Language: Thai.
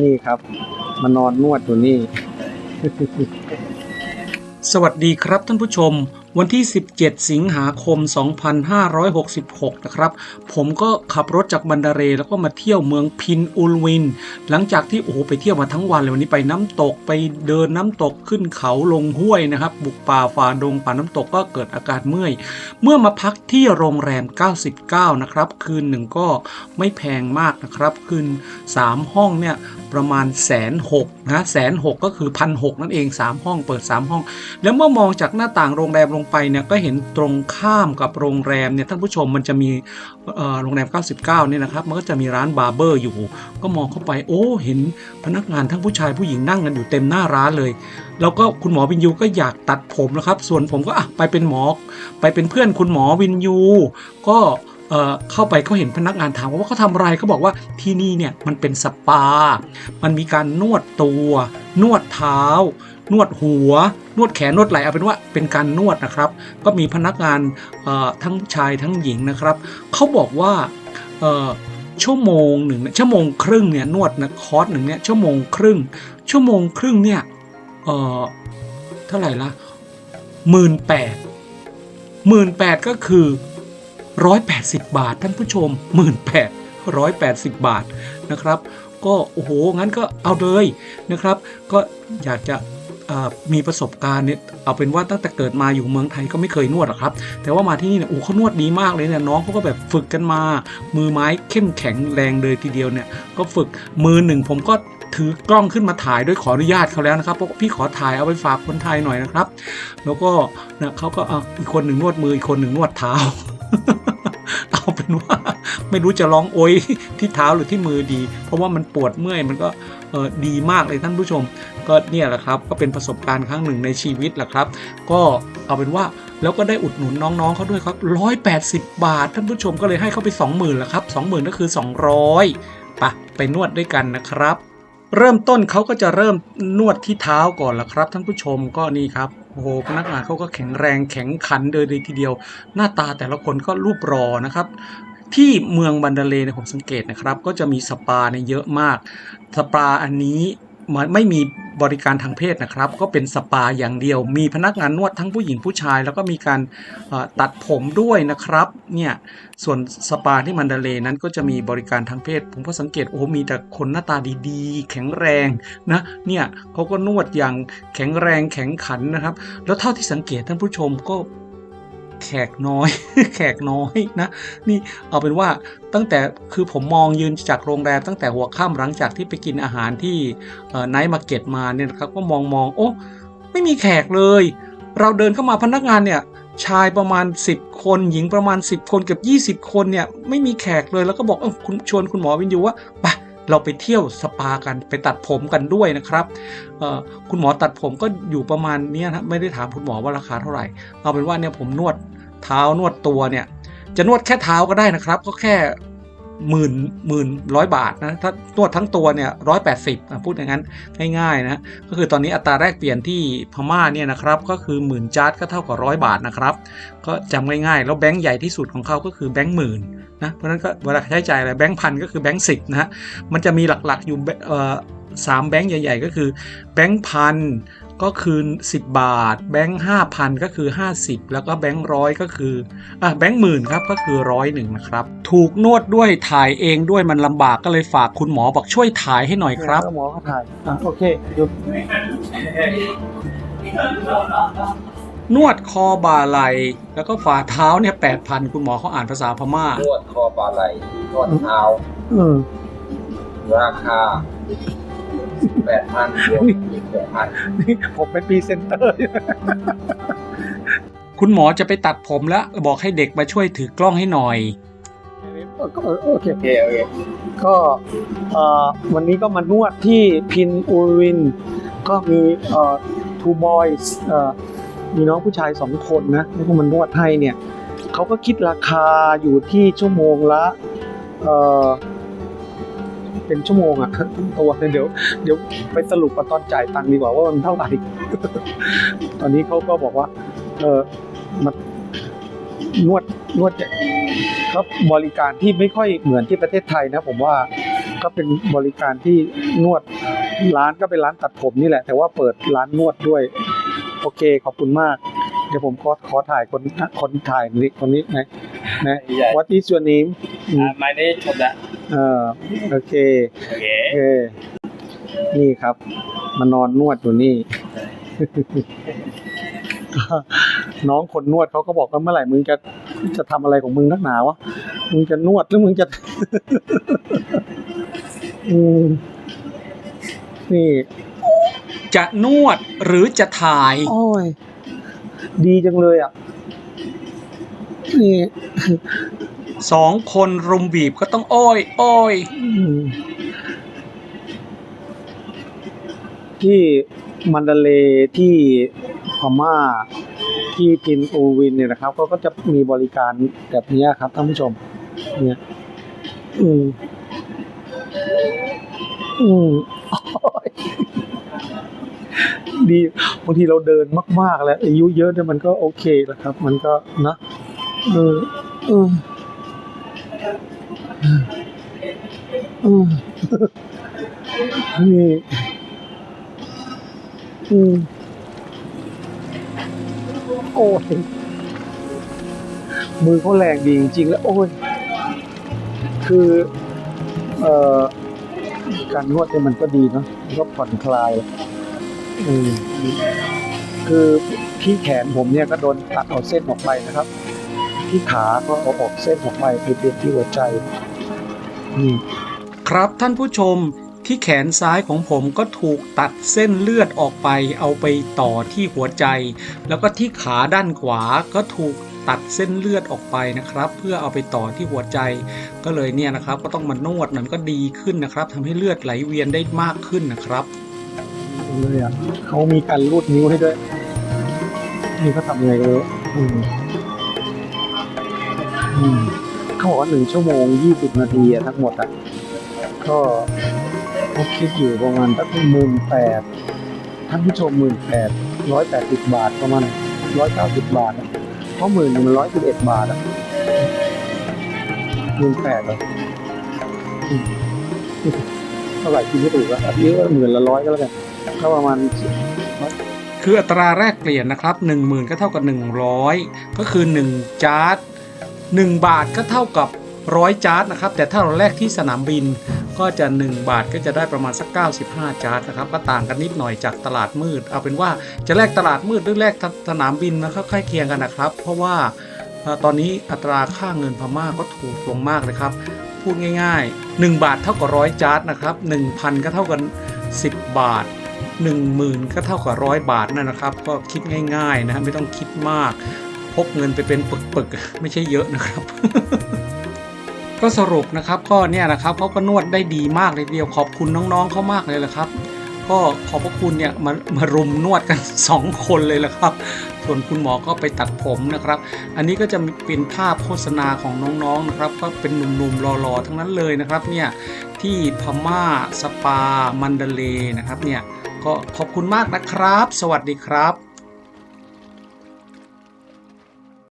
นี่ครับ มานอนนวดอยู่นี่ สวัสดีครับท่านผู้ชม วันที่ 17 สิงหาคม 2566 นะครับ ผมก็ขับรถจากบันดาเรแล้วก็มาเที่ยวเมืองพินอุลวิน หลังจากที่โอ้โหไปเที่ยวมาทั้งวันเลยวันนี้ไปน้ำตกไปเดินน้ำตกขึ้นเขาลงห้วยนะครับ บุกป่าฝ่าดงป่าน้ำตกก็เกิดอาการเมื่อย เมื่อมาพักที่โรงแรม 99 นะครับ คืนหนึ่งก็ไม่แพงมากนะครับ คืน 3 ห้องเนี่ย ประมาณแสนหกนะแสนหกก็คือพันหกนั่นเอง 3 ห้องเปิด 3 ห้อง แล้วเมื่อมองจากหน้าต่างโรงแรมลงไปเนี่ยก็เห็นตรงข้ามกับโรงแรมเนี่ยท่านผู้ชมมันจะมีโรงแรม 99เนี่ยนะครับมันก็จะมีร้านบาร์เบอร์อยู่ ก็มองเข้าไปโอ้เห็นพนักงานทั้งผู้ชายผู้หญิงนั่งกันอยู่เต็มหน้าร้านเลย แล้วก็คุณหมอวินยูก็อยากตัดผมนะครับ ส่วนผมก็อะไปเป็นหมอ ไปเป็นเพื่อนคุณหมอวินยู ก็ เเข้าไปเขาเห็นพนักงานถามว่าเขาทำอะไรเขาบอกว่าที่นี่เนี่ยมันเป็นสปา มันมีการนวดตัว นวดเท้า นวดหัว นวดแขนนวดไหล่เอาเป็นว่าเป็นการนวดนะครับ ก็มีพนักงานทั้งชายทั้งหญิงนะครับเขาบอกว่าชั่วโมงหนึ่งชั่วโมงครึ่งเนี่ยนวดนะคอร์สหนึ่งเนี่ยชั่วโมงครึ่ง ชั่วโมงครึ่งเนี่ยเออเท่าไหร่ละหมื่นแปดหมื่นแปดก็คือ ร้อยแปดสิบบาทท่านผู้ชมหมื่นแปดร้อยแปดสิบบาทนะครับ ก็โอ้โห งั้นก็เอาเลยนะครับ ก็อยากจะมีประสบการณ์เนี่ยเอาเป็นว่าตั้งแต่เกิดมาอยู่เมืองไทยก็ไม่เคยนวดหรอกครับ แต่ว่ามาที่นี่เนี่ยโอ้เขานวดดีมากเลยเนี่ยน้องเขาก็แบบฝึกกันมา มือไม้เข้มแข็งแรงเลยทีเดียวเนี่ยก็ฝึกมือหนึ่งผมก็ถือกล้องขึ้นมาถ่ายด้วยขออนุญาตเขาแล้วนะครับเพราะพี่ขอถ่ายเอาไปฝากคนไทยหน่อยนะครับ แล้วก็นะเขาก็อีกคนหนึ่งนวดมืออีกคนหนึ่งนวดเท้า เป็นว่าไม่รู้จะร้องโอยที่เท้าหรือที่มือดี เพราะว่ามันปวดเมื่อยมันก็ดีมากเลยท่านผู้ชม ก็เนี่ยแหละครับก็เป็นประสบการณ์ครั้งหนึ่งในชีวิตแหละครับ ก็เอาเป็นว่าแล้วก็ได้อุดหนุนน้องๆเขาด้วยครับ 180 บาท ท่านผู้ชมก็เลยให้เขาไป 20,000ละครับ20,000ก็คือ 200ไปะไปนวดด้วยกันนะครับ เริ่มต้นเขาก็จะเริ่มนวดที่เท้าก่อนละครับ ท่านผู้ชมก็นี่ครับ โอ้โหพนักงานเขาก็แข็งแรงแข็งขันเดินเลยทีเดียว หน้าตาแต่ละคนก็รูปรอนะครับ ที่เมืองบันดาเลเนี่ยผมสังเกตนะครับ ก็จะมีสปาเนี่ยเยอะมาก สปาอันนี้ ไม่มีบริการทางเพศนะครับ ก็เป็นสปาอย่างเดียว มีพนักงานนวดทั้งผู้หญิงผู้ชาย แล้วก็มีการตัดผมด้วยนะครับเนี่ยส่วนสปาที่มันดาเลนั้นก็จะมีบริการทางเพศ ผมก็สังเกตโอ้มีแต่คนหน้าตาดีๆ แข็งแรงนะเนี่ยเขาก็นวดอย่างแข็งแรงแข็งขันนะครับ แล้วเท่าที่สังเกตท่านผู้ชมก็ แขกน้อย แขกน้อยนะ นี่เอาเป็นว่าตั้งแต่คือผมมองยืนจากโรงแรมตั้งแต่หัวค่ำหลังจากที่ไปกินอาหารที่ไนท์มาร์เก็ตมาเนี่ยนะครับก็มองมองโอ้ไม่มีแขกเลย เราเดินเข้ามาพนักงานเนี่ยชายประมาณ 10 คนหญิงประมาณ 10 คนเกือบ20 คนเนี่ยไม่มีแขกเลยแล้วก็บอกเออคุณชวนคุณหมอวินยูว่าไปเราไปเที่ยวสปากันไปตัดผมกันด้วยนะครับคุณหมอตัดผมก็อยู่ประมาณนี้นะไม่ได้ถามคุณหมอว่าราคาเท่าไหร่ เอาเป็นว่าเนี่ยผมนวด เท้านวดตัวเนี่ย จะนวดแค่เท้าก็ได้นะครับ ก็แค่หมื่นหมื่นร้อยบาทนะถ้านวดทั้งตัวเนี่ยร้อยแปดสิบพูดอย่างนั้นง่ายๆนะก็คือตอนนี้อัตราแรกเปลี่ยนที่พม่าเนี่ยนะครับก็คือหมื่นจาร์ดก็เท่ากับร้อยบาทนะครับก็จำง่ายๆแล้วแบงค์ใหญ่ที่สุดของเขาก็คือแบงค์หมื่นนะเพราะฉะนั้นก็เวลาใช้จ่ายอะไรแบงค์พันก็คือแบงค์สิบนะฮะมันจะมีหลักๆอยู่อ่อสามแบงค์ใหญ่ ๆ ก็คือแบงค์พัน ก็คือ 10 บาท แบงค์ห้าพันก็คือ 50 แล้วก็แบงค์ร้อยก็คืออะแบงค์หมื่นครับก็คือร้อยหนึ่งนะครับถูกนวดด้วยถ่ายเองด้วยมันลำบากก็เลยฝากคุณหมอบอกช่วยถ่ายให้หน่อยครับหมอก็ถ่ายอะโอเคหยุดนวดคอบ่าไหลแล้วก็ฝ่าเท้าเนี่ยแปดพันคุณหมอเขาอ่านภาษาพม่า นวดคอบ่าไหล่นวดเท้าอืมราคา แปดพันบวกอีกแปดพันนี่ผมเป็นพรีเซนเตอร์ คุณหมอจะไปตัดผมแล้ว บอกให้เด็กมาช่วยถือกล้องให้หน่อยก็โอเค โอเคโอเคก็เอ่อวันนี้ก็มานวดที่พินอูริน ก็มีเอ่อทูบอยส์เอ่อมีน้องผู้ชายสองคนนะที่เขามานวดให้เนี่ยเขาก็คิดราคาอยู่ที่ชั่วโมงละเอ่อ เป็นชั่วโมงอะตัวเดี๋ยวเดี๋ยวไปสรุปกันตอนจ่ายตังค์ดีกว่าว่ามันเท่าไหร่ ตอนนี้เขาก็บอกว่า เออมานวดนวดครับบริการที่ไม่ค่อยเหมือนที่ประเทศไทยนะ ผมว่าก็เป็นบริการที่นวดร้านก็เป็นร้านตัดผมนี่แหละ แต่ว่าเปิดร้านนวดด้วย โอเคขอบคุณมาก เดี๋ยวผมขอขอถ่ายคนคนถ่ายนี่คนนี้นะนะ Yeah. What is your name Uh, my name is Choda. เออโอเค Okay. เออนี่ครับ มานอนนวดอยู่นี่ น้องคนนวดเขาก็บอกว่าเมื่อไหร่มึงจะจะทำอะไรของมึงนักหนาวะมึงจะนวดหรือมึงจะ อืมนี่ จะนวดหรือจะถ่าย โอ้ย ดีจังเลยอะ นี่ สองคนรุมบีบก็ต้องโอ้ยโอ้ยอืมที่มันดาเลที่พม่าที่พินโอวินเนี่ยนะครับเขาก็จะมีบริการแบบนี้ครับท่านผู้ชม เนี่ย อืม อืมโอ้ยดีบางทีเราเดินมาก ๆ แล้วอายุเยอะเนี่ยมันก็โอเคแหละครับ มันก็นะเออเออ ออนี่อืมโอ้ยมือเขาแรงดีจริงๆ แล้วโอ้ย คือ เอ่อ การนวดเนี่ยมันก็ดีเนาะมันก็ผ่อนคลายอืมคือที่แขนผมเนี่ยก็โดนตัดเอาเส้นออกไปนะครับ ที่ขาก็เอาออกเส้นออกไปไปเปลี่ยนที่หัวใจนี่ ครับท่านผู้ชมที่แขนซ้ายของผมก็ถูกตัดเส้นเลือดออกไป เอาไปต่อที่หัวใจ แล้วก็ที่ขาด้านขวาก็ถูกตัดเส้นเลือดออกไปนะครับ เพื่อเอาไปต่อที่หัวใจ ก็เลยเนี่ยนะครับ ก็ต้องมานวดมันก็ดีขึ้นนะครับทำให้เลือดไหลเวียนได้มากขึ้นนะครับเลยอะเขามีการรูดนิ้วให้ด้วยนี่เขาทำยังไงกันเลยอืมอืม เขาบอกว่าหนึ่งชั่วโมงยี่สิบนาทีทั้งหมดอะ ก็เขาคิดอยู่ประมาณตั้งหมื่นแปดท่านผู้ชมหมื่นแปดร้อยแปดสิบบาทประมาณร้อยเก้าสิบบาทอะเพราะหมื่นมันร้อยสิบเอ็ดบาทอะหมื่นแปดอะเท่าไหร่คิดไม่ถูกอะอันนี้ก็หมื่นละร้อยก็แล้วกันก็ประมาณคืออัตราแรกเปลี่ยนนะครับ 10,000 ก็เท่ากับ 100 ก็คือ 1 จาร์ด 1 บาทก็เท่ากับ100จาร์ดนะครับแต่ถ้าเราแลกที่สนามบินก็จะ 1 บาทก็จะได้ประมาณสัก 95 จาร์ดนะครับก็ต่างกันนิดหน่อยจากตลาดมืด เอาเป็นว่าจะแลกตลาดมืดหรือแลกสนามบินนะครับใกล้เคียงกันนะครับ เพราะว่าตอนนี้อัตราค่าเงินพม่าก็ถูกลงมากเลยครับพูดง่ายๆ 1 บาทเท่ากับร้อยจาร์ดนะครับ1,000 ก็เท่ากัน 10 บาท 10,000 ก็เท่ากับร้อยบาทนั่นนะครับ ก็คิดง่ายๆนะไม่ต้องคิดมาก พกเงินไปเป็นปึกๆ ไม่ใช่เยอะนะครับ ก็สรุปนะครับก็เนี่ยนะครับเขาก็นวดได้ดีมากเลยเดียวขอบคุณน้องๆเขามากเลยละครับ ก็ขอบพระคุณเนี่ยมามารุมนวดกัน 2 คนเลยละครับ ส่วนคุณหมอก็ไปตัดผมนะครับ อันนี้ก็จะเป็นภาพโฆษณาของน้องๆนะครับ ก็เป็นหนุ่มๆหล่อๆทั้งนั้นเลยนะครับเนี่ยที่พม่าสปา มันเดเลนะครับเนี่ยก็ขอบคุณมากนะครับ สวัสดีครับ